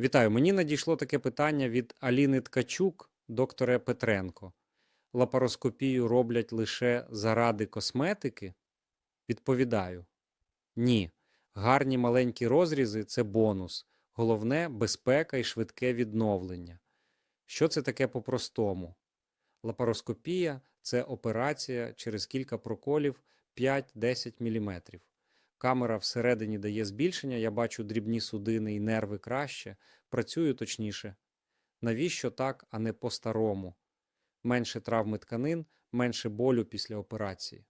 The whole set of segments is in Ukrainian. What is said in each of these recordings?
Вітаю. Мені надійшло таке питання від Аліни Ткачук, докторе Петренко. Лапароскопію роблять лише заради косметики? Відповідаю: ні. Гарні маленькі розрізи це бонус. Головне безпека і швидке відновлення. Що це таке по-простому? Лапароскопія це операція через кілька проколів 5-10 мм. Камера всередині дає збільшення, я бачу дрібні судини і нерви краще, працюю точніше. Навіщо так, а не по-старому? Менше травми тканин, менше болю після операції,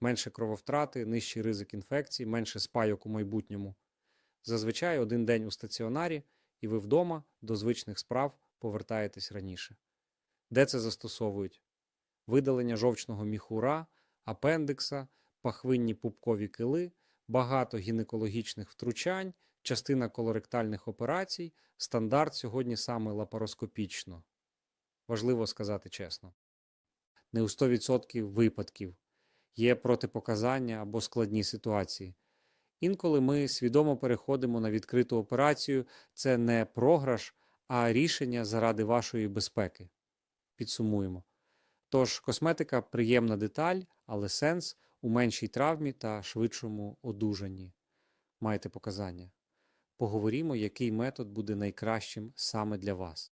менше крововтрати, нижчий ризик інфекцій, менше спайок у майбутньому. Зазвичай один день у стаціонарі, і ви вдома до звичних справ повертаєтесь раніше. Де це застосовують? Видалення жовчного міхура, апендикса, пахвинні пупкові кили, багато гінекологічних втручань, частина колоректальних операцій, стандарт сьогодні саме лапароскопічно. Важливо сказати чесно. Не у 100% випадків є протипоказання або складні ситуації. Інколи ми свідомо переходимо на відкриту операцію, це не програш, а рішення заради вашої безпеки. Підсумуємо. Тож, косметика приємна деталь, але сенс у меншій травмі та швидшому одужанні. Маєте показання. Поговоримо, який метод буде найкращим саме для вас.